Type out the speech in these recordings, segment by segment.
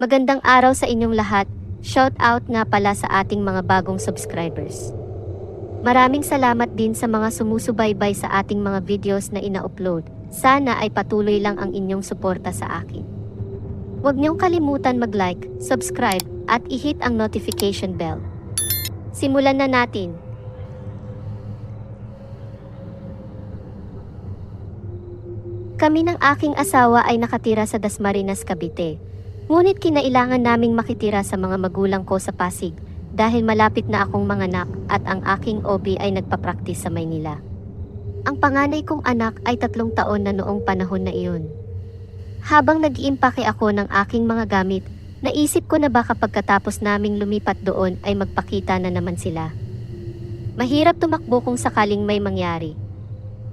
Magandang araw sa inyong lahat. Shout out nga pala sa ating mga bagong subscribers. Maraming salamat din sa mga sumusubaybay sa ating mga videos na ina-upload. Sana ay patuloy lang ang inyong suporta sa akin. Huwag niyong kalimutan mag-like, subscribe, at i-hit ang notification bell. Simulan na natin. Kami ng aking asawa ay nakatira sa Dasmariñas, Cavite. Ngunit kinailangan naming makitira sa mga magulang ko sa Pasig dahil malapit na akong manganak at ang aking OB ay nagpa-practice sa Maynila. Ang panganay kong anak ay tatlong taon na noong panahon na iyon. Habang nag-iimpake ako ng aking mga gamit, naisip ko na baka pagkatapos naming lumipat doon ay magpakita na naman sila. Mahirap tumakbo kung sakaling may mangyari.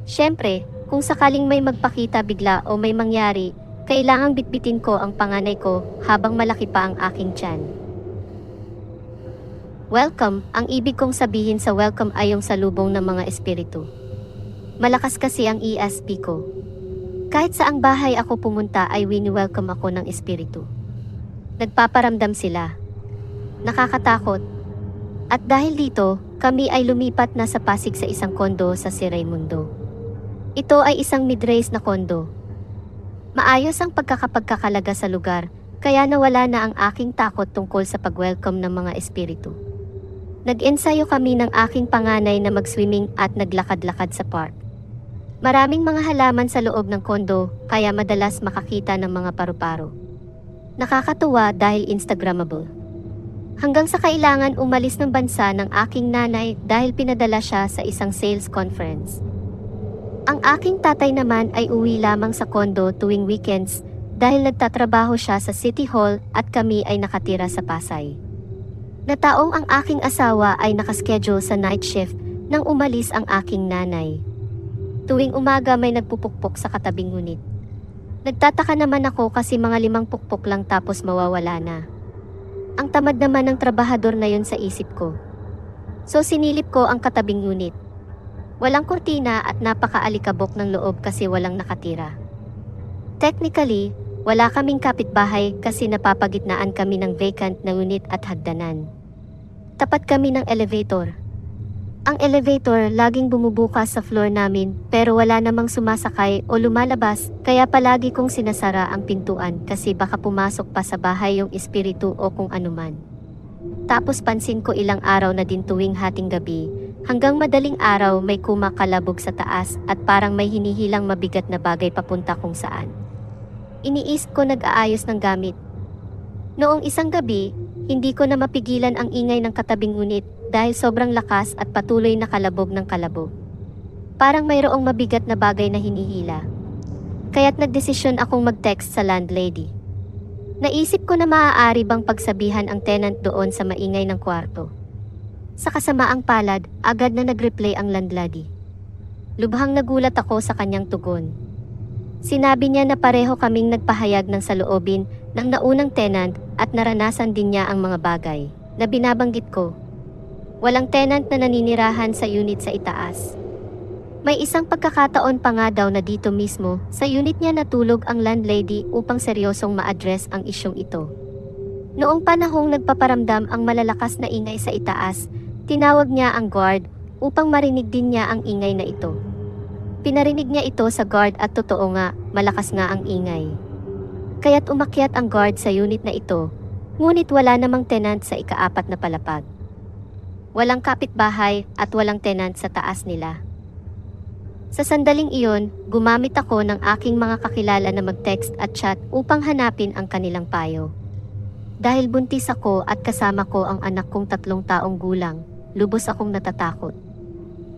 Siyempre, kung sakaling may magpakita bigla o may mangyari, kailangang bitbitin ko ang panganay ko habang malaki pa ang aking tiyan. Welcome, ang ibig kong sabihin sa welcome ay yung salubong ng mga espiritu. Malakas kasi ang ESP ko. Kahit saang bahay ako pumunta ay wini-welcome ako ng espiritu. Nagpaparamdam sila. Nakakatakot. At dahil dito, kami ay lumipat na sa Pasig sa isang kondo sa si Raimundo. Ito ay isang mid-raise na kondo. Maayos ang pagkakapagkakalaga sa lugar, kaya nawala na ang aking takot tungkol sa pag-welcome ng mga espiritu. Nag-ensayo kami ng aking panganay na mag-swimming at naglakad-lakad sa park. Maraming mga halaman sa loob ng kondo, kaya madalas makakita ng mga paru-paro. Nakakatuwa dahil Instagrammable. Hanggang sa kailangan umalis ng bansa ng aking nanay dahil pinadala siya sa isang sales conference. Ang aking tatay naman ay uwi lamang sa kondo tuwing weekends dahil nagtatrabaho siya sa City Hall at kami ay nakatira sa Pasay. Nataong ang aking asawa ay nakaschedule sa night shift nang umalis ang aking nanay. Tuwing umaga may nagpupukpok sa katabing ngunit. Nagtataka naman ako kasi mga limang pukpok lang tapos mawawala na. Ang tamad naman ng trabahador na yon sa isip ko. So sinilip ko ang katabing unit. Walang kurtina at napakaalikabok ng loob kasi walang nakatira. Technically, wala kaming kapitbahay kasi napapagitnaan kami ng vacant na unit at hagdanan. Tapat kami ng elevator. Ang elevator laging bumubukas sa floor namin pero wala namang sumasakay o lumalabas kaya palagi kong sinasara ang pintuan kasi baka pumasok pa sa bahay yung espiritu o kung anuman. Tapos pansin ko ilang araw na din tuwing hating gabi hanggang madaling araw may kumakalabog sa taas at parang may hinihilang mabigat na bagay papunta kung saan. Iniisip ko nag-aayos ng gamit. Noong isang gabi, hindi ko na mapigilan ang ingay ng katabing unit dahil sobrang lakas at patuloy na kalabog ng kalabog. Parang mayroong mabigat na bagay na hinihila. Kaya't nagdesisyon akong mag-text sa landlady. Naisip ko na maaari bang pagsabihan ang tenant doon sa maingay ng kwarto. Sa kasamaang palad, agad na nag-reply ang landlady. Lubhang nagulat ako sa kanyang tugon. Sinabi niya na pareho kaming nagpahayag ng saloobin ng naunang tenant at naranasan din niya ang mga bagay na binabanggit ko. Walang tenant na naninirahan sa unit sa itaas. May isang pagkakataon pa nga daw na dito mismo, sa unit niya natulog ang landlady upang seryosong ma-address ang isyong ito. Noong panahong nagpaparamdam ang malalakas na ingay sa itaas, tinawag niya ang guard upang marinig din niya ang ingay na ito. Pinarinig niya ito sa guard at totoo nga, malakas nga ang ingay. Kaya't umakyat ang guard sa unit na ito, ngunit wala namang tenant sa ikaapat na palapag. Walang kapitbahay at walang tenant sa taas nila. Sa sandaling iyon, gumamit ako ng aking mga kakilala na mag-text at chat upang hanapin ang kanilang payo. Dahil buntis ako at kasama ko ang anak kong tatlong taong gulang, lubos akong natatakot.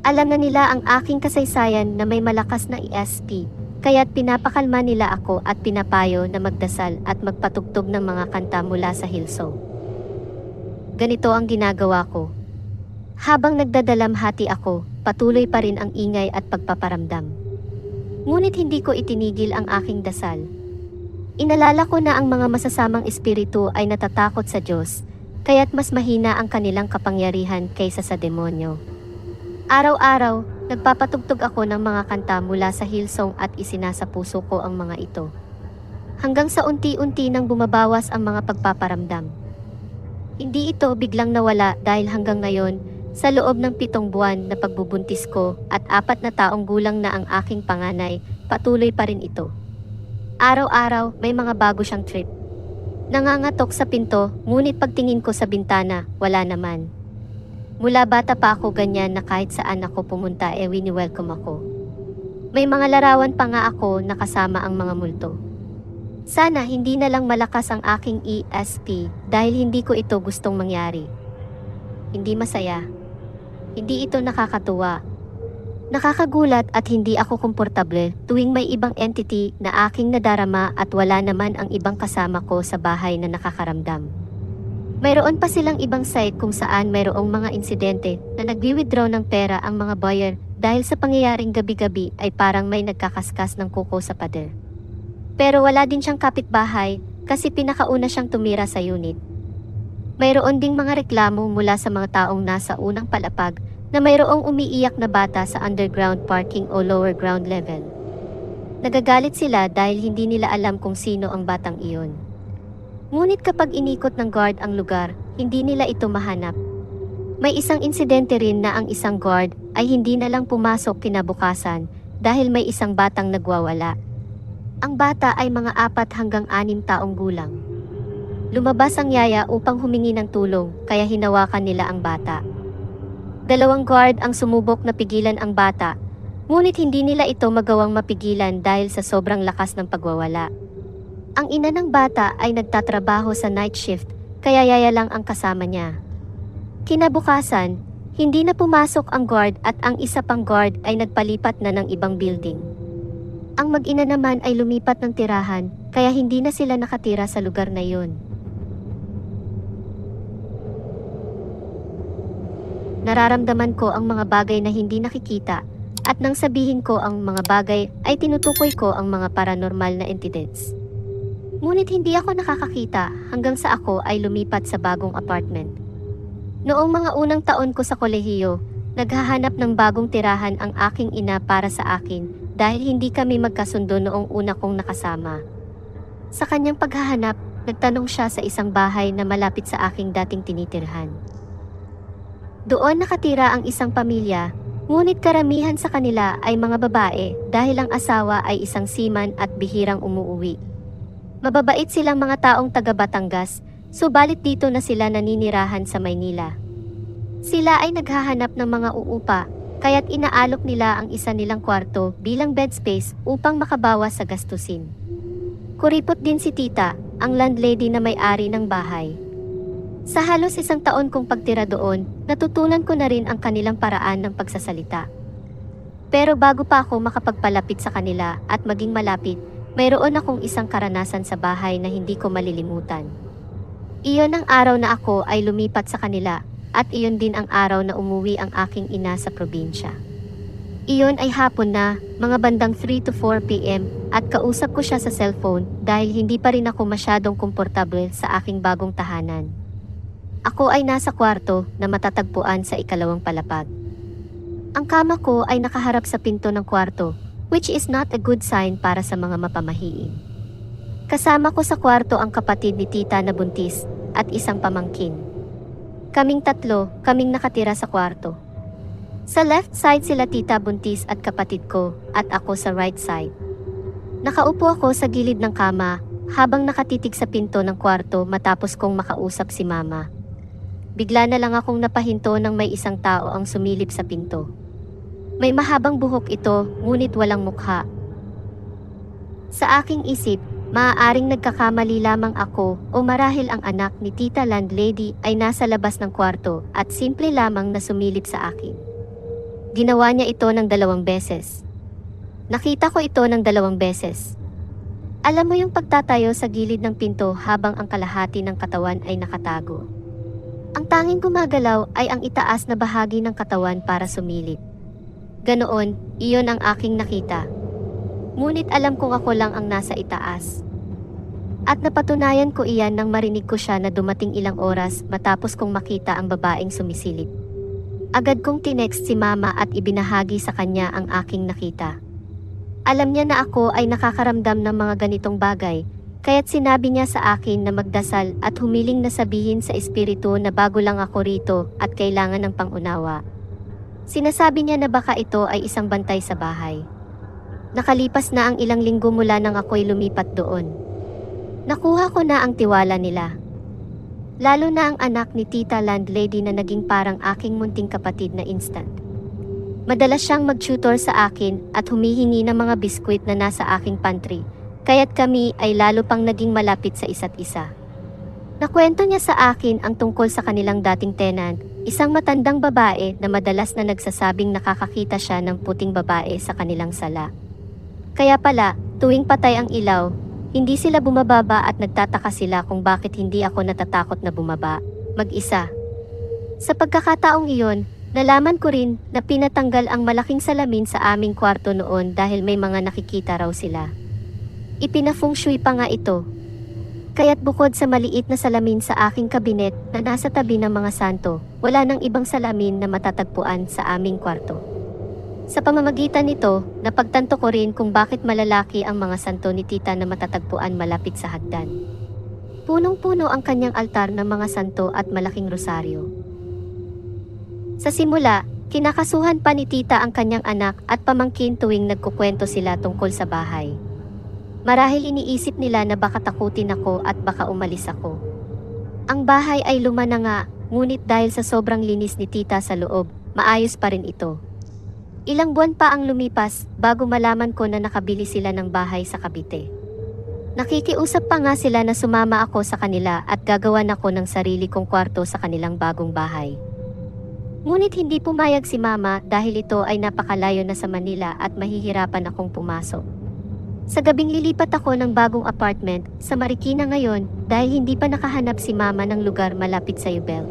Alam na nila ang aking kasaysayan na may malakas na ESP, kaya't pinapakalma nila ako at pinapayo na magdasal at magpatugtog ng mga kanta mula sa Hillsong. Ganito ang ginagawa ko. Habang nagdadalamhati ako, patuloy pa rin ang ingay at pagpaparamdam. Ngunit hindi ko itinigil ang aking dasal. Inalala ko na ang mga masasamang espiritu ay natatakot sa Diyos, kaya't mas mahina ang kanilang kapangyarihan kaysa sa demonyo. Araw-araw, nagpapatugtog ako ng mga kanta mula sa Hillsong at isinasa puso ko ang mga ito. hanggang sa unti-unti nang bumabawas ang mga pagpaparamdam. Hindi ito biglang nawala dahil hanggang ngayon, sa loob ng pitong buwan na pagbubuntis ko at apat na taong gulang na ang aking panganay, patuloy pa rin ito. Araw-araw may mga bago siyang trip. Nangangatok sa pinto, ngunit pagtingin ko sa bintana, wala naman. Mula bata pa ako ganyan na kahit saan ako pumunta eh wini-welcome ako. May mga larawan pa nga ako na kasama ang mga multo. Sana hindi na lang malakas ang aking ESP dahil hindi ko ito gustong mangyari. Hindi masaya. Hindi ito nakakatuwa. Nakakagulat at hindi ako komportable tuwing may ibang entity na aking nadarama at wala naman ang ibang kasama ko sa bahay na nakakaramdam. Mayroon pa silang ibang site kung saan mayroong mga insidente na nagwi-withdraw ng pera ang mga buyer dahil sa pangyayaring gabi-gabi ay parang may nagkakaskas ng kuko sa pader. Pero wala din siyang kapitbahay kasi pinakauna siyang tumira sa unit. Mayroon ding mga reklamo mula sa mga taong nasa unang palapag na mayroong umiiyak na bata sa underground parking o lower ground level. Nagagalit sila dahil hindi nila alam kung sino ang batang iyon. Ngunit kapag inikot ng guard ang lugar, hindi nila ito mahanap. May isang insidente rin na ang isang guard ay hindi na lang pumasok kinabukasan dahil may isang batang nagwawala. Ang bata ay mga apat hanggang anim taong gulang. Lumabas ang yaya upang humingi ng tulong kaya hinawakan nila ang bata. Dalawang guard ang sumubok na pigilan ang bata, ngunit hindi nila ito magawang mapigilan dahil sa sobrang lakas ng pagwawala. Ang ina ng bata ay nagtatrabaho sa night shift kaya yaya lang ang kasama niya. Kinabukasan, hindi na pumasok ang guard at ang isa pang guard ay nagpalipat na ng ibang building. Ang mag-ina naman ay lumipat ng tirahan, kaya hindi na sila nakatira sa lugar na yun. Nararamdaman ko ang mga bagay na hindi nakikita, at nang sabihin ko ang mga bagay ay tinutukoy ko ang mga paranormal na entities. Ngunit hindi ako nakakakita hanggang sa ako ay lumipat sa bagong apartment. Noong mga unang taon ko sa kolehiyo, naghahanap ng bagong tirahan ang aking ina para sa akin dahil hindi kami magkasundo noong una kong nakasama. Sa kanyang paghahanap, nagtanong siya sa isang bahay na malapit sa aking dating tinitirhan. Doon nakatira ang isang pamilya, ngunit karamihan sa kanila ay mga babae dahil ang asawa ay isang seaman at bihirang umuuwi. Mababait silang mga taong taga Batangas, subalit dito na sila naninirahan sa Maynila. Sila ay naghahanap ng mga uupa, kaya't inaalok nila ang isa nilang kwarto bilang bed space upang makabawas sa gastusin. Kuripot din si tita, ang landlady na may-ari ng bahay. Sa halos isang taon kong pagtira doon, natutunan ko na rin ang kanilang paraan ng pagsasalita. Pero bago pa ako makapagpalapit sa kanila at maging malapit, mayroon akong isang karanasan sa bahay na hindi ko malilimutan. Iyon ang araw na ako ay lumipat sa kanila at iyon din ang araw na umuwi ang aking ina sa probinsya. Iyon ay hapon na, mga bandang 3 to 4 p.m. at kausap ko siya sa cellphone dahil hindi pa rin ako masyadong komportable sa aking bagong tahanan. Ako ay nasa kwarto na matatagpuan sa ikalawang palapag. Ang kama ko ay nakaharap sa pinto ng kwarto, which is not a good sign para sa mga mapamahiin. Kasama ko sa kwarto ang kapatid ni tita na buntis at isang pamangkin. Kaming tatlo, kaming nakatira sa kwarto. Sa left side sila tita buntis at kapatid ko at ako sa right side. Nakaupo ako sa gilid ng kama habang nakatitig sa pinto ng kwarto matapos kong makausap si mama. Bigla na lang akong napahinto ng may isang tao ang sumilip sa pinto. May mahabang buhok ito ngunit walang mukha. Sa aking isip, maaaring nagkakamali lamang ako o marahil ang anak ni tita landlady ay nasa labas ng kwarto at simple lamang na sumilip sa akin. Ginawa niya ito ng dalawang beses. Nakita ko ito ng dalawang beses. Alam mo yung pagtatayo sa gilid ng pinto habang ang kalahati ng katawan ay nakatago. Ang tanging gumagalaw ay ang itaas na bahagi ng katawan para sumilip. Ganoon, iyon ang aking nakita. Ngunit alam kong ako lang ang nasa itaas. At napatunayan ko iyan nang marinig ko siya na dumating ilang oras matapos kong makita ang babaeng sumisilip. Agad kong tinext si mama at ibinahagi sa kanya ang aking nakita. Alam niya na ako ay nakakaramdam ng mga ganitong bagay, Kaya't sinabi niya sa akin na magdasal at humiling na sabihin sa espiritu na bago lang ako rito at kailangan ng pangunawa. Sinasabi niya na baka ito ay isang bantay sa bahay. Nakalipas na ang ilang linggo mula nang ako'y lumipat doon. Nakuha ko na ang tiwala nila. Lalo na ang anak ni Tita Landlady na naging parang aking munting kapatid na instant. Madalas siyang mag-tutor sa akin at humihingi ng mga biskwit na nasa aking pantry, kaya't kami ay lalo pang naging malapit sa isa't isa. Nakwento niya sa akin ang tungkol sa kanilang dating tenant, isang matandang babae na madalas na nagsasabing nakakakita siya ng puting babae sa kanilang sala. Kaya pala, tuwing patay ang ilaw, hindi sila bumababa at nagtataka sila kung bakit hindi ako natatakot na bumaba, mag-isa. Sa pagkakataong iyon, nalaman ko rin na pinatanggal ang malaking salamin sa aming kwarto noon dahil may mga nakikita raw sila. Ipinafeng pa nga ito. Kaya't bukod sa maliit na salamin sa aking kabinet na nasa tabi ng mga santo, wala nang ibang salamin na matatagpuan sa aming kwarto. Sa pamamagitan nito, napagtanto ko rin kung bakit malalaki ang mga santo ni tita na matatagpuan malapit sa hagdan. Punong-puno ang kanyang altar ng mga santo at malaking rosaryo. Sa simula, kinakasuhan pa ni tita ang kanyang anak at pamangkin tuwing nagkukwento sila tungkol sa bahay. Marahil iniisip nila na baka takutin ako at baka umalis ako. Ang bahay ay luma na nga, ngunit dahil sa sobrang linis ni tita sa loob, maayos pa rin ito. Ilang buwan pa ang lumipas bago malaman ko na nakabili sila ng bahay sa Cavite. Nakikiusap pa nga sila na sumama ako sa kanila at gagawan ako ng sarili kong kwarto sa kanilang bagong bahay. Ngunit hindi pumayag si mama dahil ito ay napakalayo na sa Manila at mahihirapan akong pumasok. Sa gabing lilipat ako ng bagong apartment sa Marikina ngayon dahil hindi pa nakahanap si mama ng lugar malapit sa Yubel.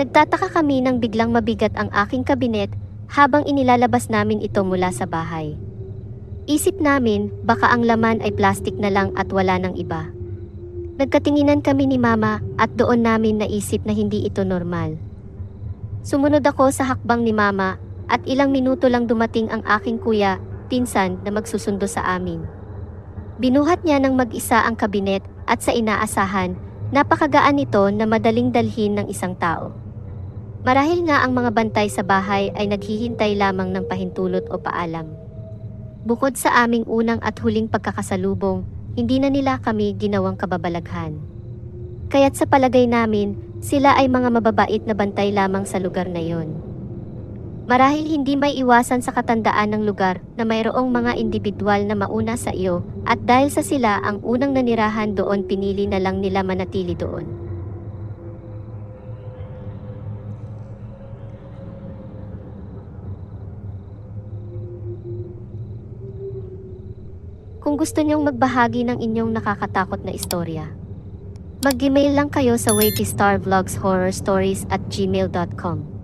Nagtataka kami nang biglang mabigat ang aking kabinet habang inilalabas namin ito mula sa bahay. Isip namin baka ang laman ay plastic na lang at wala ng iba. Nagkatinginan kami ni mama at doon namin naisip na hindi ito normal. Sumunod ako sa hakbang ni mama at ilang minuto lang dumating ang aking kuya, pinsan na magsusundo sa amin. Binuhat niya ng mag-isa ang kabinet at sa inaasahan, napakagaan nito na madaling dalhin ng isang tao. Marahil nga ang mga bantay sa bahay ay naghihintay lamang ng pahintulot o paalam. Bukod sa aming unang at huling pagkakasalubong, hindi na nila kami ginawang kababalaghan. Kaya't sa palagay namin, sila ay mga mababait na bantay lamang sa lugar na yon. Marahil hindi may iwasan sa katandaan ng lugar na mayroong mga individual na mauna sa iyo at dahil sa sila ang unang nanirahan doon pinili na lang nila manatili doon. Kung gusto niyong magbahagi ng inyong nakakatakot na istorya, mag-email lang kayo sa waitystarvlogshorrorstories at gmail.com.